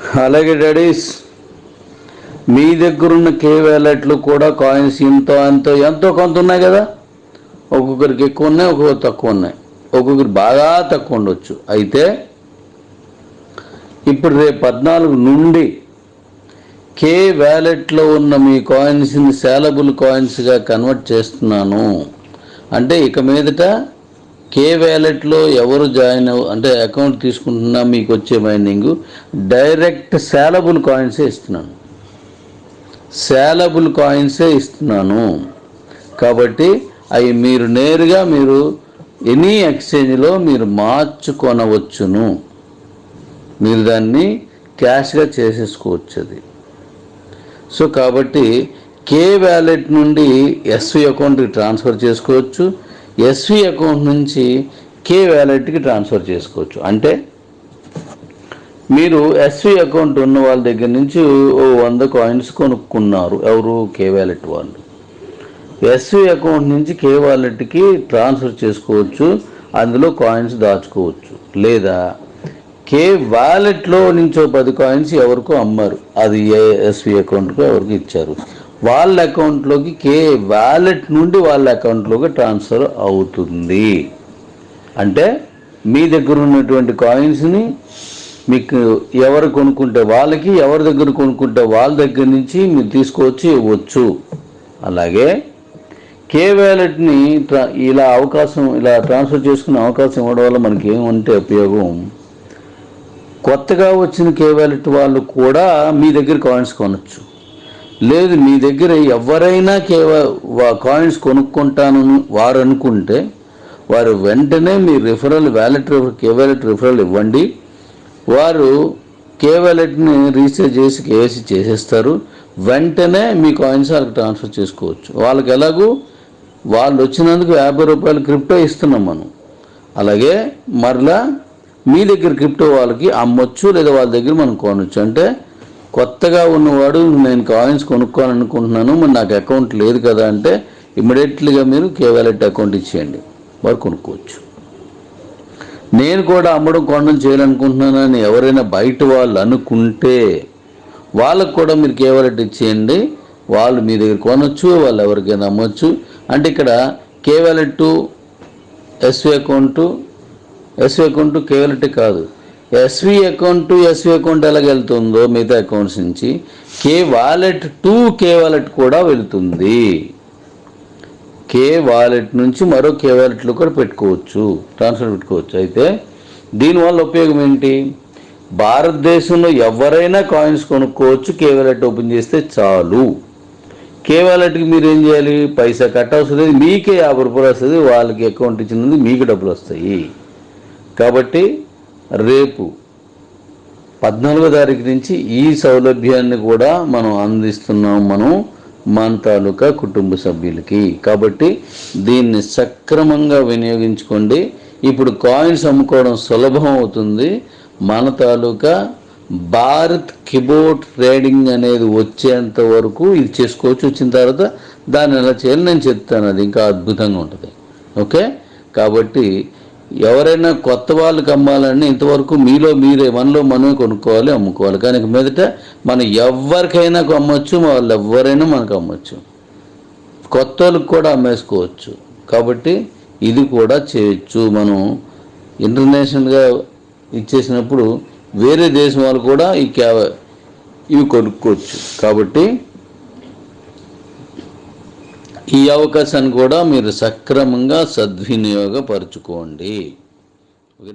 అలాగే డాడీస్ మీ దగ్గర ఉన్న కే వ్యాలెట్లు కూడా కాయిన్స్ ఇంత ఎంతో ఎంతో కొంత ఉన్నాయి కదా? ఒక్కొక్కరికి ఎక్కువ ఉన్నాయి ఒక్కొక్కరు తక్కువ ఉన్నాయి. ఒక్కొక్కరు బాగా తక్కువ ఉండొచ్చు. అయితే ఇప్పుడు రేపు పద్నాలుగు నుండి కే వ్యాలెట్లో ఉన్న మీ కాయిన్స్ని సేలబుల్ కాయిన్స్గా కన్వర్ట్ చేస్తున్నాను. అంటే ఇక మీదట కే వ్యాలెట్లో ఎవరు జాయిన్ అంటే అకౌంట్ తీసుకుంటున్నా మీకు వచ్చే మైనింగ్ డైరెక్ట్ సేలబుల్ కాయిన్సే ఇస్తున్నాను. సేలబుల్ కాయిన్సే ఇస్తున్నాను. కాబట్టి అవి మీరు నేరుగా మీరు ఎనీ ఎక్స్చేంజ్లో మీరు మార్చుకొనవచ్చును. మీరు దాన్ని క్యాష్గా చేసేసుకోవచ్చు అది సో కాబట్టి కే వ్యాలెట్ నుండి ఎస్వి అకౌంట్కి ట్రాన్స్ఫర్ చేసుకోవచ్చు. ఎస్వి అకౌంట్ నుంచి కే వ్యాలెట్కి ట్రాన్స్ఫర్ చేసుకోవచ్చు. అంటే మీరు ఎస్వి అకౌంట్ ఉన్న వాళ్ళ దగ్గర నుంచి ఓ వంద కాయిన్స్ కొనుక్కున్నారు. ఎవరు? కే వ్యాలెట్ వాళ్ళు. ఎస్వి అకౌంట్ నుంచి కే వాలెట్కి ట్రాన్స్ఫర్ చేసుకోవచ్చు. అందులో కాయిన్స్ దాచుకోవచ్చు. లేదా కే వాలెట్లో నుంచో పది కాయిన్స్ ఎవరికో అమ్మారు. అది ఏ ఎస్వి అకౌంట్కో ఎవరికి ఇచ్చారు. వాళ్ళ అకౌంట్లోకి కే వాలెట్ నుండి వాళ్ళ అకౌంట్లోకి ట్రాన్స్ఫర్ అవుతుంది. అంటే మీ దగ్గర ఉన్నటువంటి కాయిన్స్ని మీకు ఎవరు కొనుక్కుంటే వాళ్ళకి ఎవరి దగ్గర కొనుక్కుంటే వాళ్ళ దగ్గర నుంచి మీరు తీసుకొచ్చి ఇవ్వచ్చు. అలాగే కే వ్యాలెట్ని ట్రా ఇలా అవకాశం ఇలా ట్రాన్స్ఫర్ చేసుకునే అవకాశం ఇవ్వడం వల్ల మనకి ఏమంటే ఉపయోగం? కొత్తగా వచ్చిన కే వ్యాలెట్ వాళ్ళు కూడా మీ దగ్గర కాయిన్స్ కొనచ్చు. లేదు మీ దగ్గర ఎవరైనా కేవ కాయిన్స్ కొనుక్కుంటాను వారు అనుకుంటే వారు వెంటనే మీ referral wallet K wallet referral ఇవ్వండి. వారు కే వ్యాలెట్ని చేసి కేవైసీ చేసేస్తారు. వెంటనే మీ కాయిన్స్ వాళ్ళకి ట్రాన్స్ఫర్ చేసుకోవచ్చు. వాళ్ళకి ఎలాగూ వాళ్ళు వచ్చినందుకు యాభై రూపాయలు క్రిప్టో ఇస్తున్నాం మనం. అలాగే మరలా మీ దగ్గర క్రిప్టో వాళ్ళకి అమ్మొచ్చు లేదా వాళ్ళ దగ్గర మనం కొనొచ్చు. అంటే కొత్తగా ఉన్నవాడు నేను కాయిన్స్ కొనుక్కోవాలనుకుంటున్నాను మరి నాకు అకౌంట్ లేదు కదా అంటే ఇమ్మీడియట్లీగా మీరు కే వ్యాలెట్ అకౌంట్ ఇచ్చేయండి వారు కొనుక్కోవచ్చు. నేను కూడా అమ్మడం కొనడం చేయాలనుకుంటున్నానని ఎవరైనా బయట వాళ్ళు అనుకుంటే వాళ్ళకు కూడా మీరు కే వ్యాలెట్ ఇచ్చేయండి వాళ్ళు మీ దగ్గర కొనొచ్చు వాళ్ళు ఎవరికైనా అమ్మొచ్చు. అంటే ఇక్కడ K wallet SV account SV account K wallet కాదు. SV account to SV account ఎలాగ వెళ్తుందో మిగతా అకౌంట్స్ నుంచి K wallet to K wallet కూడా వెళ్తుంది. కే వాలెట్ నుంచి మరో కే వాలెట్లో కూడా పెట్టుకోవచ్చు ట్రాన్స్ఫర్ పెట్టుకోవచ్చు. అయితే దీనివల్ల ఉపయోగం ఏంటి? భారతదేశంలో ఎవరైనా కాయిన్స్ కొనుక్కోవచ్చు కే వాలెట్ ఓపెన్ చేస్తే చాలు. కే వాలెట్కి మీరు ఏం చేయాలి? పైసా కట్ అవసరం లేదు మీకే యాభై రూపాయలు వస్తుంది వాళ్ళకి అకౌంట్ ఇచ్చినందుకు మీకు డబ్బులు వస్తాయి. కాబట్టి రేపు పద్నాలుగో తారీఖు నుంచి ఈ సౌలభ్యాన్ని కూడా మనం అందిస్తున్నాం మనం మన తాలూకా కుటుంబ సభ్యులకి. కాబట్టి దీన్ని సక్రమంగా వినియోగించుకోండి. ఇప్పుడు కాయిన్స్ అమ్ముకోవడం సులభం అవుతుంది. మన తాలూకా భారత్ కిబోర్డ్ ట్రేడింగ్ అనేది వచ్చేంత వరకు ఇది చేసుకోవచ్చు. వచ్చిన తర్వాత దాన్ని ఎలా చేయాలి నేను చెప్తాను. అది ఇంకా అద్భుతంగా ఉంటుంది. ఓకే? కాబట్టి ఎవరైనా కొత్త వాళ్ళకి అమ్మాలని ఇంతవరకు మీలో మీరే మనలో మనమే కొనుక్కోవాలి అమ్ముకోవాలి. కానీ మీదట మనం ఎవరికైనా అమ్మొచ్చు వాళ్ళు ఎవరైనా మనకు అమ్మొచ్చు. కొత్త వాళ్ళకి కూడా అమ్మేసుకోవచ్చు. కాబట్టి ఇది కూడా చేయొచ్చు. మనం ఇంటర్నేషనల్గా ఇచ్చేసినప్పుడు వేరే దేశం వాళ్ళు కూడా ఈ క్యా ఇవి కొనుక్కోవచ్చు. కాబట్టి ఈ అవకాశాన్ని కూడా మీరు సక్రమంగా సద్వినియోగపరచుకోండి. ఓకే